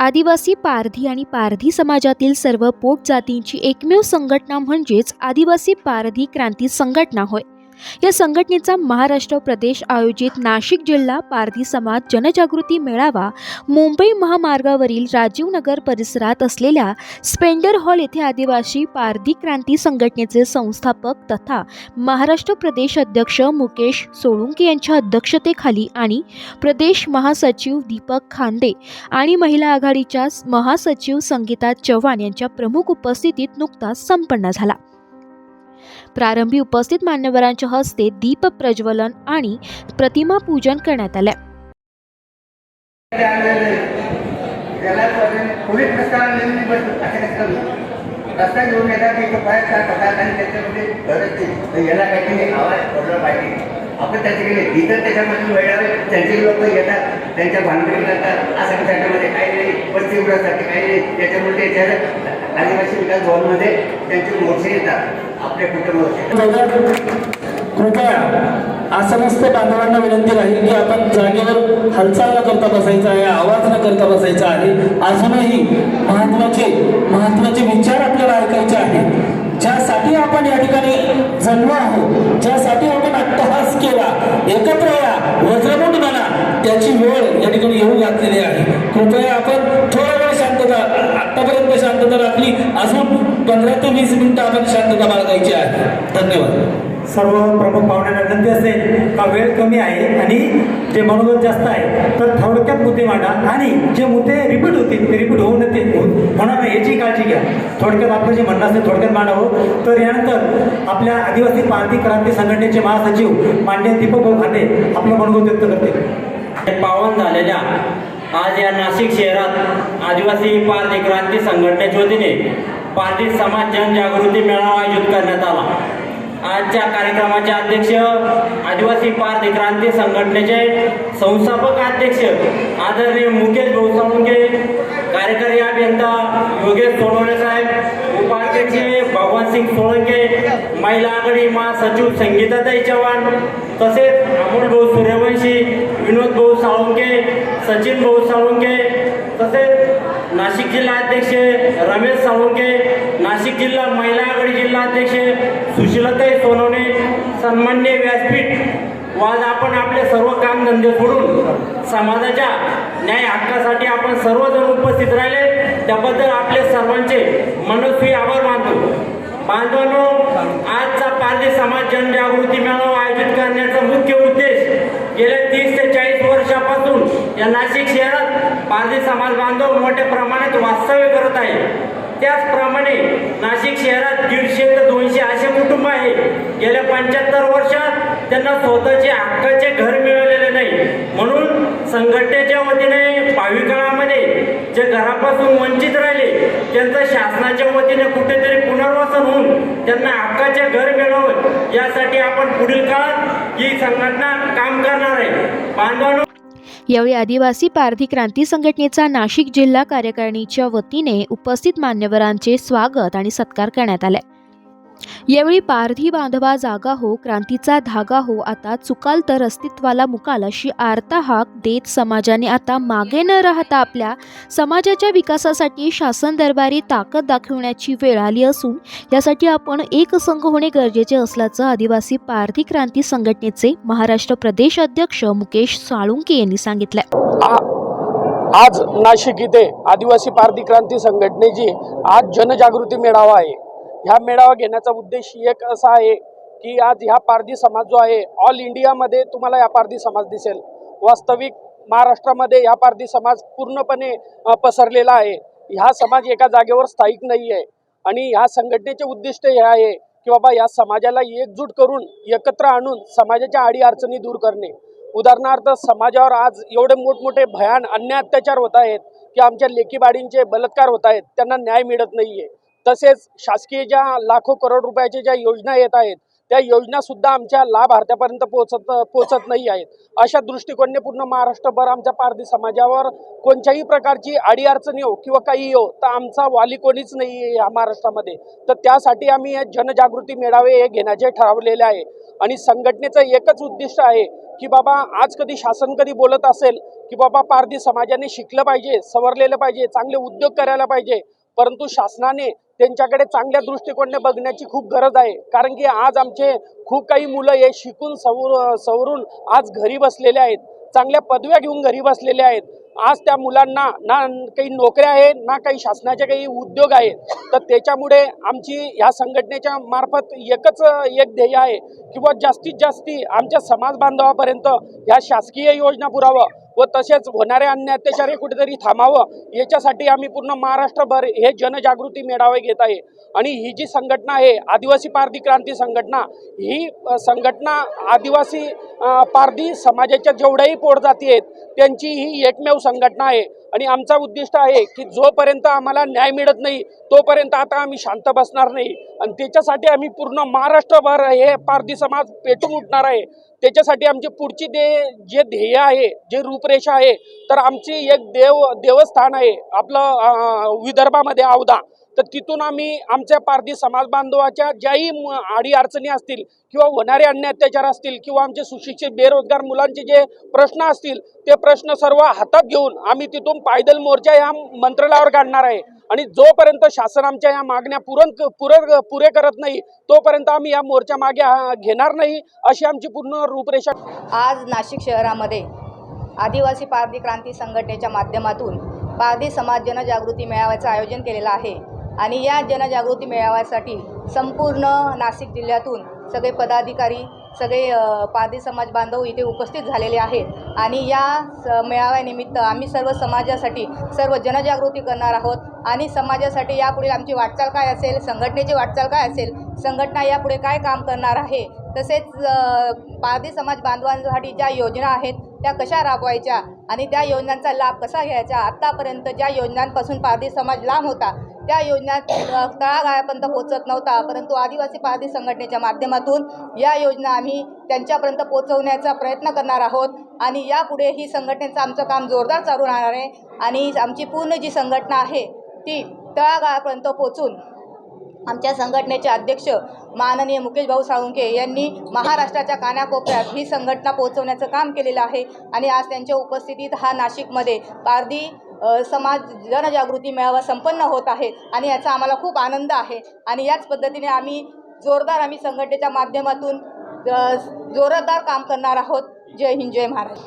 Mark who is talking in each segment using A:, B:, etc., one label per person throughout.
A: आदिवासी पारधी आणि पारधी समाजातील सर्व पोट जातींची एकमेव संघटना म्हणजेच आदिवासी पारधी क्रांती संघटना होय. या संघटनेचा महाराष्ट्र प्रदेश आयोजित नाशिक जिल्हा पारधी समाज जनजागृती मेळावा मुंबई महामार्गावरील राजीव नगर परिसरात असलेल्या स्पेंडर हॉल येथे आदिवासी पारधी क्रांती संघटनेचे संस्थापक तथा महाराष्ट्र प्रदेश अध्यक्ष मुकेश सोळुंके यांच्या अध्यक्षतेखाली आणि प्रदेश महासचिव दीपक खांदे आणि महिला आघाडीच्या महासचिव संगीता चव्हाण यांच्या प्रमुख उपस्थितीत नुकताच संपन्न झाला. प्रारंभी उपस्थित मान्यवरांच्या हस्ते दीप प्रज्वलन आणि प्रतिमा पूजन करण्यात आले.
B: रस्ता घेऊन येतात की पाय टाकतात आणि त्याच्यामध्ये गरज नाही याला काहीतरी आवाज पडला पाहिजे आपण त्याच्याकडे इतर त्याच्यामधून वेळावे त्यांचे लोक येतात त्यांच्या भानगडी करतात असं त्याच्यामध्ये काही नाही पस्ती काही नाही त्याच्यामुळे त्याच्या आदिवासी विकास भवनमध्ये त्यांचे मोर्चे येतात. आपल्या कुटुंबाचे.
C: कृपया आसनस्थ बांधवांना विनंती राहील की आपण जागेवर हालचाल न करता बसायचा आहे आवाज न करता बसायचा आहे. अजूनही महत्त्वाचे महत्त्वाचे विचार आपल्याला ऐकायचे आहेत. ज्यासाठी आपण या ठिकाणी जन्म आहोत ज्यासाठी आपण अट्टहास केला एकत्र या वज्रमुट बना त्याची वेळ या ठिकाणी येऊ घातलेली आहे. कृपया आपण थोडा वेळ शांतता आतापर्यंत शांतता राखली. अजून पंधरा ते वीस मिनिटं आपण शांतता बाळगायची आहे. धन्यवाद.
D: सर्व प्रमुख पाहुण्यांना विनंती असेल का वेळ कमी आहे आणि जे मनोबल जास्त आहे तर थोडक्यात मुद्दे मांडा आणि जे मुद्दे रिपीट होतील ते रिपीट होऊ नये होणार नाही याची काळजी घ्या. थोडक्यात आपलं जे म्हणणं असेल थोडक्यात मांडावं. तर यानंतर आपल्या आदिवासी पारधी क्रांती संघटनेचे महासचिव मान्य दीपक भाऊ खांदे आपलं मनोगत व्यक्त करतील.
E: पावन झालेल्या आज या नाशिक शहरात आदिवासी पारधी क्रांती संघटनेच्या वतीने पारधी समाज जनजागृती मेळावा आयोजित करण्यात आला. आजच्या कार्यक्रमाचे अध्यक्ष आदिवासी पारधी क्रांती संघटनेचे संस्थापक अध्यक्ष आदरणीय मुकेश भाऊ साळुंके कार्यकारी अभियंता योगेश सोनवणे साहेब उपाध्यक्ष भगवान सिंग सोळंके महिला आघाडी महासचिव संगीताताई चव्हाण तसेच अमोल भाऊ सूर्यवंशी विनोद भाऊ साळुंके सचिन भाऊ साळुंके तसेच नाशिक जिल्हा अध्यक्ष रमेश साळुंके नाशिक जिल्हा महिला आघाडी जिल्हा अध्यक्ष सुशीलताई सोनवणे सन्मान्य व्यासपीठ. व आज आपण आपले सर्व कामधंदे सोडून समाजाच्या न्याय हक्कासाठी आपण सर्वजण उपस्थित राहिले. त्याबद्दल आपले सर्वांचे मनस्वी आभार मानतो. बांधवांनो आजचा पारधी समाज जनजागृती मेळावा आयोजित करण्याचा मुख्य उद्देश गेल्या तीस ते चाळीस वर्षापासून या नाशिक शहरात पारधी समाज बांधव मोठ्या प्रमाणात वास्तव्य करत आहे. त्याचप्रमाणे नाशिक शहरात दीडशे ते दोनशे असे कुटुंब आहे. गेल्या पंच्याहत्तर वर्षात त्यांना स्वतःचे हक्काचे घर मिळालेले नाही. म्हणून संघटनेच्या वतीने भावी काळामध्ये जे घरापासून वंचित राहिले त्यांचं शासनाच्या वतीने कुठेतरी पुनर्वसन होऊन त्यांना हक्काचे घर मिळावं यासाठी आपण पुढील काळात ही संघटना काम करणार आहे. बांधवांनो
A: यावेळी आदिवासी पारधी क्रांती संघटनेचा नाशिक जिल्हा कार्यकारिणीच्या वतीने उपस्थित मान्यवरांचे स्वागत आणि सत्कार करण्यात आले यावेळी पारधी बांधवा जागा हो क्रांतीचा धागा हो. आता चुकाल तर अस्तित्वाला मुकाल अशी आर्ता हाक देत समाजाने आता मागे न राहता आपल्या समाजाच्या विकासासाठी शासन दरबारी ताकद दाखवण्याची वेळ आली असून यासाठी आपण एक संघ होणे गरजेचे असल्याचं आदिवासी पारधी क्रांती संघटनेचे महाराष्ट्र प्रदेश अध्यक्ष मुकेश साळुंके यांनी सांगितलं
C: आज नाशिक इथे आदिवासी पारधी क्रांती संघटनेची आज जनजागृती मेळावा आहे. ह्या मेळावा घेण्याचा उद्देश एक असा आहे की आज ह्या पारधी समाज जो आहे ऑल इंडियामध्ये तुम्हाला या पारधी समाज दिसेल. वास्तविक महाराष्ट्रामध्ये या पारधी समाज पूर्णपणे पसरलेला आहे. ह्या समाज एका जागेवर स्थायिक नाही आहे आणि ह्या संघटनेचे उद्दिष्ट हे आहे की बाबा या समाजाला एकजूट करून एकत्र आणून समाजाच्या आडी अडचणी दूर करणे. उदाहरणार्थ समाजावर आज एवढे मोठमोठे भयान अन्याय अत्याचार होत आहेत की आमच्या लेकीबाडींचे बलात्कार होत आहेत त्यांना न्याय मिळत नाही आहे तसेच शासकीय ज्या लाखो करोड रुपयाच्या ज्या योजना येत आहेत त्या योजनासुद्धा आमच्या लाभार्थ्यापर्यंत पोहोचत पोहोचत नाही आहेत. अशा दृष्टिकोनाने पूर्ण महाराष्ट्रभर आमच्या पारधी समाजावर कोणत्याही प्रकारची अडीअडचणी येऊ किंवा काही येऊ तर आमचा वाली कोणीच नाही आहे या महाराष्ट्रामध्ये. तर त्यासाठी आम्ही जनजागृती मेळावे हे घेण्याचे ठरवलेले आहे. आणि संघटनेचं एकच उद्दिष्ट आहे की बाबा आज कधी शासन कधी बोलत असेल की बाबा पारधी समाजाने शिकलं पाहिजे सवरलेलं पाहिजे चांगले उद्योग करायला पाहिजे परंतु शासनाने त्यांच्याकडे चांगल्या दृष्टिकोनाने बघण्याची खूप गरज आहे. कारण की आज आमचे खूप काही मुलं हे शिकून सवर सवरून आज घरी बसलेले आहेत. चांगल्या पदव्या घेऊन घरी बसलेले आहेत. आज त्या मुलांना ना काही नोकऱ्या आहे ना काही शासनाचे काही उद्योग आहे तर त्याच्यामुळे आमची ह्या संघटनेच्या मार्फत एकच एक ध्येय आहे. किंवा जास्तीत जास्ती आमच्या समाज बांधवापर्यंत ह्या शासकीय योजना पुरावं. व तसेच होणारे अन्य अत्याचार हे कुठेतरी थांबावं याच्यासाठी आम्ही पूर्ण महाराष्ट्रभर हे जनजागृती मेळावे घेत आहे. आणि ही जी संघटना आहे आदिवासी पारधी क्रांती संघटना ही संघटना आदिवासी पारधी समाजाच्या जेवढ्याही पोटजाती आहेत त्यांची ही एकमेव संघटना आहे. आणि आमचा उद्दिष्ट आहे की जोपर्यंत आम्हाला न्याय मिळत नाही तोपर्यंत आता आम्ही शांत बसणार नाही. आणि त्याच्यासाठी आम्ही पूर्ण महाराष्ट्रभर हे पारधी समाज पेटून उठणार आहे. त्याच्यासाठी आमची पुढची दे जे ध्येय आहे जे रूपरेषा आहे तर आमची एक देव देवस्थान आहे. आपलं विदर्भामध्ये अवधा तर तिथून आम्ही आमच्या पारधी समाज बांधवाच्या ज्याही आडी अडचणी असतील किंवा होणारे अन्य अत्याचार असतील किंवा आमचे सुशिक्षित बेरोजगार मुलांचे जे प्रश्न असतील ते प्रश्न सर्व हातात घेऊन आम्ही तिथून पायदल मोर्चा या मंत्रालयावर काढणार आहे. आणि जोपर्यंत शासन आमच्या या मागण्या पुरण पुरे पुरे करत नाही तोपर्यंत आम्ही या मोर्चा मागे घेणार नाही अशी आमची पूर्ण रूपरेषा
F: आज नाशिक शहरामध्ये आदिवासी पारधी क्रांती संघटनेच्या माध्यमातून पारधी समाज जनजागृती मेळाव्याचं आयोजन केलेलं आहे. आणि या जनजागृती मेळाव्यासाठी संपूर्ण नाशिक जिल्ह्यातून सगळे पदाधिकारी सगळे पारधी समाज बांधव इथे उपस्थित झालेले आहेत. आणि या स मेळाव्यानिमित्त आम्ही सर्व समाजासाठी सर्व जनजागृती करणार आहोत. आणि समाजासाठी यापुढे आमची वाटचाल काय असेल संघटनेची वाटचाल काय असेल संघटना यापुढे काय काम करणार आहे तसेच पारधी समाज बांधवांसाठी ज्या योजना आहेत त्या कशा राबवायच्या आणि त्या योजनांचा लाभ कसा घ्यायचा आत्तापर्यंत ज्या योजनांपासून पारधी समाज लांब होता त्या योजना तळागाळापर्यंत पोहोचत नव्हता परंतु आदिवासी पारधी संघटनेच्या माध्यमातून या योजना आम्ही त्यांच्यापर्यंत पोहोचवण्याचा प्रयत्न करणार आहोत. आणि यापुढे ही संघटनेचं आमचं काम जोरदार चालू राहणार आहे. आणि आमची पूर्ण जी संघटना आहे ती तळागाळापर्यंत पोहोचून आमच्या संघटनेचे अध्यक्ष माननीय मुकेश भाऊ साळुंके यांनी महाराष्ट्राच्या कानाकोपऱ्यात ही संघटना पोहोचवण्याचं काम केलेलं आहे. आणि आज त्यांच्या उपस्थितीत हा नाशिकमध्ये पारधी समाज जनजागृती मेळावा संपन्न होत आहे आणि याचा आम्हाला खूप आनंद आहे. आणि याच पद्धतीने आम्ही जोरदार आम्ही संघटनेच्या माध्यमातून जोरदार काम करणार आहोत. जय हिंद जय महाराज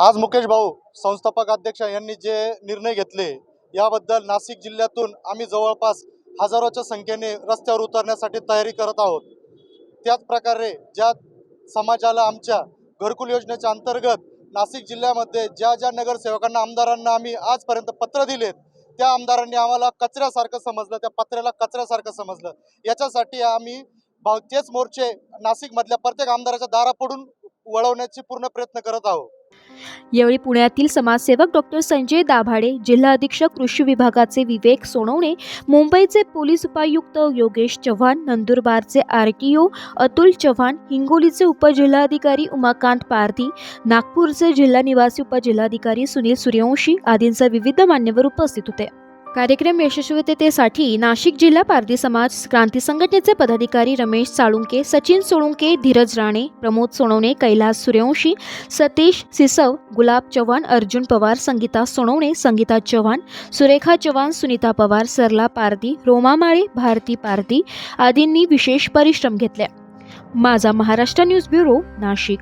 G: आज मुकेश भाऊ संस्थापक अध्यक्ष यांनी जे निर्णय घेतले याबद्दल नाशिक जिल्ह्यातून आम्ही जवळपास हजारोच्या संख्येने रस्त्यावर उतरण्यासाठी तयारी करत आहोत. त्याच प्रकारे ज्या समाजाला आमच्या घरकुल योजनेच्या अंतर्गत नाशिक जिल्ह्यामध्ये ज्या ज्या नगरसेवकांना आमदारांना आम्ही आजपर्यंत पत्र दिलेत त्या आमदारांनी आम्हाला कचऱ्यासारखं समजलं त्या पत्र्याला कचऱ्यासारखं समजलं. याच्यासाठी आम्ही भाव तेच मोर्चे नाशिकमधल्या प्रत्येक आमदाराच्या दारापुढून वळवण्याचे पूर्ण प्रयत्न करत आहोत.
A: यावेळी पुण्यातील समाजसेवक डॉक्टर संजय दाभाडे जिल्हा अधीक्षक कृषी विभागाचे विवेक सोनवणे मुंबईचे पोलीस उपायुक्त Yogesh Chavan नंदुरबारचे R T O Atul Chavan हिंगोलीचे उपजिल्हाधिकारी उमाकांत पारधी नागपूरचे जिल्हा निवासी उपजिल्हाधिकारी सुनील सूर्यवंशी आदींचा विविध मान्यवर उपस्थित होते. कार्यक्रम यशस्वीतेसाठी नाशिक जिल्हा पारधी समाज क्रांती संघटनेचे पदाधिकारी रमेश साळुंके सचिन सोळुंके धीरज राणे प्रमोद सोनवणे कैलास सूर्यवंशी सतीश सिसव गुलाब चव्हाण अर्जुन पवार संगीता सोनवणे संगीता चव्हाण सुरेखा चव्हाण सुनीता पवार सरला पारधी रोमा माळे भारती पारधी आदींनी विशेष परिश्रम घेतले. माझा महाराष्ट्र न्यूज ब्युरो नाशिक.